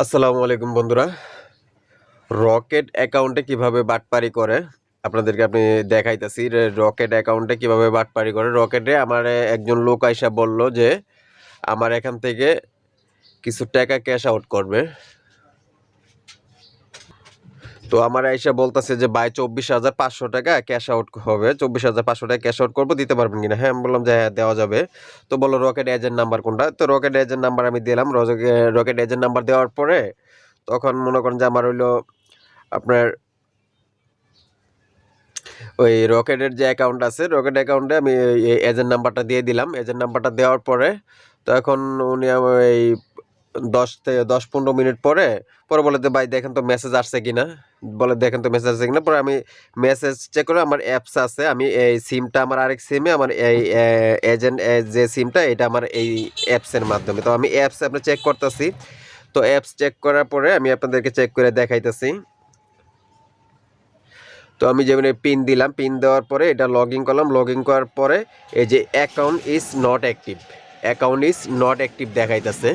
আসসালামু আলাইকুম বন্ধুরা। রকেট অ্যাকাউন্টে কীভাবে বাটপারি করে? আপনাদেরকে আপনি দেখাইতেছি রকেট অ্যাকাউন্টে কীভাবে বাটপারি করে। রকেটে আমার একজন লোক আইসা বলল যে, আমার এখান থেকে কিছু টাকা ক্যাশ আউট করবে। তো আমার আইসা বলতেছে যে বাই চব্বিশ হাজার পাঁচশো টাকা ক্যাশ আউট হবে। চব্বিশ হাজার পাঁচশো টাকা ক্যাশ আউট করব, দিতে পারবেন কিনা? হ্যাঁ আমি বললাম যে হ্যাঁ দেওয়া যাবে। তো বলল রকেট এজেন্ট নাম্বার কোনটা? তো রকেট এজেন্ট নাম্বার আমি দিলাম। রকেট এজেন্ট নাম্বার দেওয়ার পরে তখন মনে করেন যে, আমার হইল আপনার ওই রকেটের যে অ্যাকাউন্ট আছে রকেট অ্যাকাউন্টে আমি এজেন্ট নাম্বারটা দিয়ে দিলাম। এজেন্ট নাম্বারটা দেওয়ার পরে তো এখন উনি এই দশ থেকে দশ পনেরো মিনিট পরে পরে বলে ভাই, দেখেন তো মেসেজ আসছে কিনা? বলে, দেখেন তো মেসেজ আসছে কিনা? পরে আমি মেসেজ চেক করে আমার অ্যাপস আছে, আমি এই সিমটা আমার আরেক সিমে আমার এই এজেন্ট যে সিমটা এটা আমার এই অ্যাপসের মাধ্যমে। তো আমি অ্যাপস আপনার চেক করতেছি। তো অ্যাপস চেক করার পরে আমি আপনাদেরকে চেক করে দেখাইতেছি। তো আমি যেমন পিন দিলাম পিন দেওয়ার পরে এটা লগ ইন করলাম। লগ ইন করার পরে এই যে account is not active account is not active দেখাইতেছে।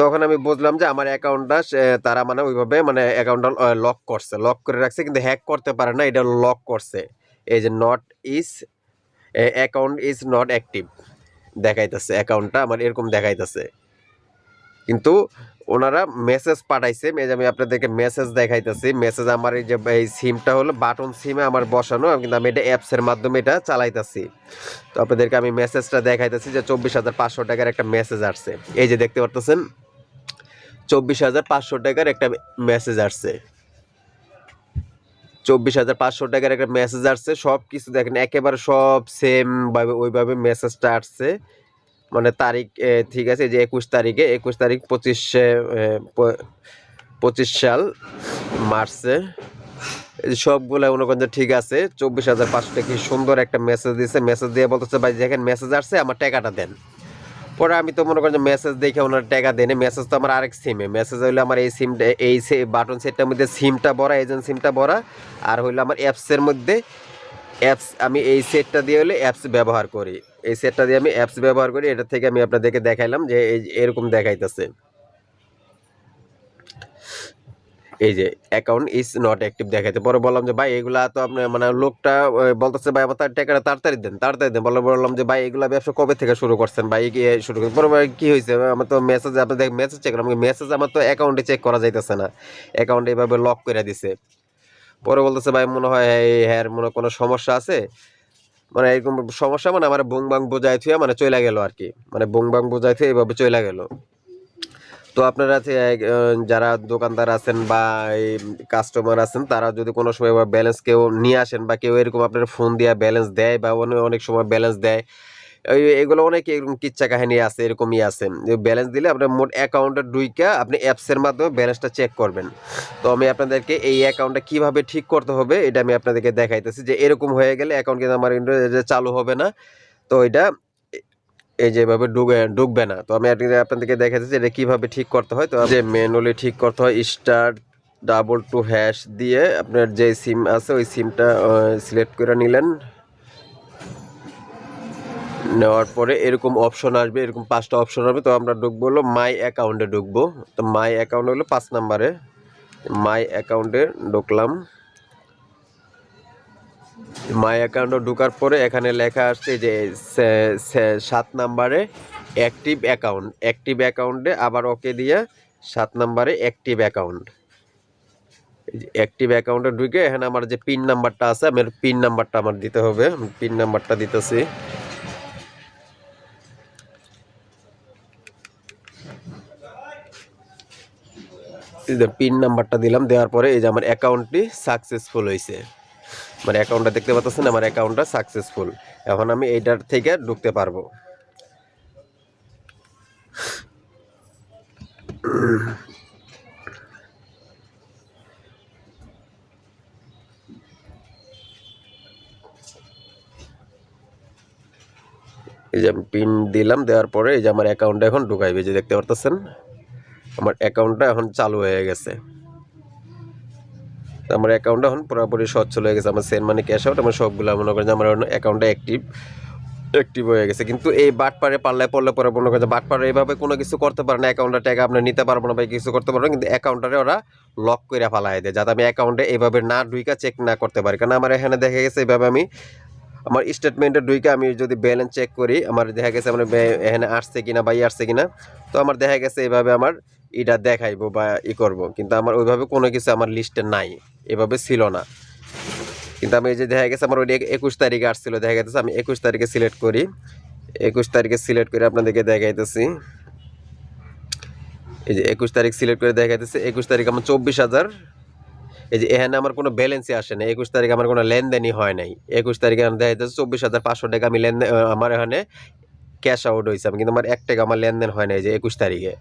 তখন আমি বুঝলাম যে আমার অ্যাকাউন্টটা তারা মানে ওইভাবে মানে অ্যাকাউন্টটা লক করছে। লক করে রাখছে কিন্তু হ্যাক করতে পারে না, এটা লক করছে। এই যে not is account is not active দেখাইতেছে অ্যাকাউন্টটা আমার এরকম দেখাইতেছে। কিন্তু ওনারা মেসেজ পাঠাইছে আমি আপনাদেরকে মেসেজ দেখাইতেছি মেসেজ আমার এই যে এই সিমটা হলো বাটন সিমে আমার বসানো, কিন্তু আমি এটা অ্যাপসের মাধ্যমে এটা চালাইতেছি। তো আপনাদেরকে আমি মেসেজটা দেখাইতেছি যে চব্বিশ হাজার পাঁচশো টাকার একটা মেসেজ আসছে। এই যে দেখতে পারতেছেন চব্বিশ হাজার পাঁচশো টাকার একটা মেসেজ আসছে। চব্বিশ হাজার পাঁচশো টাকার একটা মেসেজ আসছে সব কিছু দেখেন, একেবারে সব সেম ভাবে, ওইভাবে মেসেজটা আসছে। মানে তারিখ ঠিক আছে যে একুশ তারিখে, একুশ তারিখ পঁচিশে পঁচিশ সাল মার্চে। সবগুলো যে ঠিক আছে, চব্বিশ হাজার পাঁচশো টাকা সুন্দর একটা মেসেজ দিয়েছে মেসেজ দিয়ে বলতেছে, ভাই, দেখেন মেসেজ আসছে, আমার টাকাটা দেন। পরে আমি তো মনে করেন যে মেসেজ দেখে ওনার টাকা দেনে। মেসেজ তো আমার আরেক সিমে মেসেজ হইল আমার এই সিমটা এই বাটন সেটটার মধ্যে সিমটা ভরা এজেন্ট সিমটা ভরা। আর হইল আমার অ্যাপসের মধ্যে অ্যাপস আমি এই সেটটা দিয়ে হলে অ্যাপস ব্যবহার করি। এই সেটটা দিয়ে আমি অ্যাপস ব্যবহার করি। এটা থেকে আমি আপনাদেরকে দেখাইলাম যে এরকম দেখাইতেছে। এই যে অ্যাকাউন্ট ইজ নট অ্যাক্টিভ দেখাইতে। পরে বললাম যে, ভাই, এগুলা তো আপনার মানে লোকটা বলতেছে, ভাই, আমার টাকাটা তাড়াতাড়ি দেন তাড়াতাড়ি দেন। বলে, বললাম যে, ভাই, এগুলা ব্যবসা কবে থেকে শুরু করছেন? ভাই শুরু করছেন পরে কি হয়েছে আমার তো মেসেজ আপনি দেখ মেসেজ চেক করলাম মেসেজ আমার তো অ্যাকাউন্টে চেক করা যাইতেছে না। অ্যাকাউন্টে এভাবে লক করে দিছে। পরে বলতেছে, ভাই, মনে হয় হ্যার, মনে হয় কোনো সমস্যা আছে? মানে এরকম সমস্যা মানে আমার বুং বাং বোঝাই থুয়া মানে চলে গেল আর কি। মানে বুং বাং বোঝাই থুয়ে এইভাবে চলে গেল। তো আপনারা যারা দোকানদার আছেন বা এই কাস্টমার আছেন, তারা যদি কোনো সময় ব্যালেন্স কেউ নিয়ে আসেন বা কেউ এরকম আপনার ফোন দিয়ে ব্যালেন্স দেয় বা অনেক সময় ব্যালেন্স দেয় এগুলো অনেক এরকম কিচ্ছা কাহিনী আছে, এরকমই আছে। ব্যালেন্স দিলে আপনার মোট অ্যাকাউন্টে ডুইকা আপনি অ্যাপসের মাধ্যমে ব্যালেন্সটা চেক করবেন। তো আমি আপনাদেরকে এই অ্যাকাউন্টটা কীভাবে ঠিক করতে হবে, এটা আমি আপনাদেরকে দেখাইতেছি যে এরকম হয়ে গেলে অ্যাকাউন্ট কিন্তু আমার চালু হবে না। তো এটা এই যেভাবে ডুবে ঢুকবে না। তো আমি আপনাদের- আপনাদেরকে দেখাইতেছি এটা কীভাবে ঠিক করতে হয়। তো যে ম্যানুয়ালি ঠিক করতে হয় স্টার ডাবল টু হ্যাশ দিয়ে আপনার যে সিম আছে, ওই সিমটা সিলেক্ট করে নিলেন। নেওয়ার পরে এরকম অপশন আসবে, এরকম পাঁচটা অপশন হবে তো আমরা ঢুকবো হলো মাই অ্যাকাউন্টে ঢুকবো তো মাই অ্যাকাউন্ট হলো পাঁচ নাম্বারে মাই অ্যাকাউন্টে ঢুকলাম। মাই অ্যাকাউন্টে ঢোকার পরে এখানে লেখা আসছে যে সাত নাম্বারে অ্যাক্টিভ অ্যাকাউন্ট অ্যাক্টিভ অ্যাকাউন্টে আবার ওকে দিয়ে সাত নাম্বারে অ্যাক্টিভ অ্যাকাউন্ট অ্যাক্টিভ অ্যাকাউন্টে ঢুকে এখানে আমার যে পিন নাম্বারটা আছে, আমার পিন নাম্বারটা আমার দিতে হবে। পিন নাম্বারটা দিতেছি। পিন নাম্বারটা দিলাম, দেওয়ার পরে এই যে আমার অ্যাকাউন্টটি সাকসেসফুল হয়েছে মানে অ্যাকাউন্টটা দেখতে পাচ্ছেন, আমার অ্যাকাউন্টটা সাকসেসফুল এখন আমি এইটার থেকে ঢুকতে পারব। এই যে আমি পিন দিলাম, দেওয়ার পরে এই যে আমার অ্যাকাউন্টটা এখন ঢুকাইবে যে দেখতে পারতেছেন? আমার অ্যাকাউন্টটা এখন চালু হয়ে গেছে। আমার অ্যাকাউন্টটা এখন পুরোপুরি সচ্ছল হয়ে গেছে। আমার সেন্ড মানে ক্যাশ আউট আমার সবগুলো মনে করেন আমার অ্যাকাউন্টটা অ্যাক্টিভ অ্যাক্টিভ হয়ে গেছে। কিন্তু এই বাটপারে পাল্লায় পড়লে পরে মনে করে বাটপারে এইভাবে কোনো কিছু করতে পারে না অ্যাকাউন্টের টাকা আপনি নিতে পারব না বা কিছু করতে পারব না, কিন্তু অ্যাকাউন্টারে ওরা লক করে ফালাই দেয়, যাতে আমি অ্যাকাউন্টে এইভাবে না ডুইকা চেক না করতে পারি। কারণ আমার এখানে দেখা গেছে এইভাবে আমি আমার স্টেটমেন্টে ডুইকা আমি যদি ব্যালেন্স চেক করি, আমার দেখা গেছে আমার বে- এখানে আসছে কিনা বা ই আসছে কিনা, তো আমার দেখা গেছে এইভাবে আমার এটা দেখাইবো বা ই করব। কিন্তু আমার ওইভাবে কোনো কিছু আমার লিস্টে নাই। এভাবে ছিল না। কিন্তু আমি এই যে দেখা গেছে, আমার ওই একুশ তারিখে আসছিল। দেখা গেছে আমি একুশ তারিখে সিলেক্ট করি। একুশ তারিখে সিলেক্ট করে আপনাদেরকে দেখাইতেছি। এই যে একুশ তারিখ সিলেক্ট করে দেখাইতেছে। একুশ তারিখ আমার চব্বিশ হাজার। এই যে এখানে আমার কোনো ব্যালেন্সই আসে না একুশ তারিখে আমার কোনো লেনদেনই হয় নাই। একুশ তারিখে আমার দেখাইতেছে চব্বিশ হাজার পাঁচশো টাকা আমি লেনদেন আমার এখানে ক্যাশ আউট হয়েছে আমি কিন্তু আমার এক টাকা আমার লেনদেন হয় না এই যে একুশ তারিখে।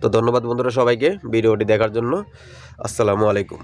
তো ধন্যবাদ বন্ধুরা সবাইকে ভিডিওটি দেখার জন্য। আসসালামু আলাইকুম।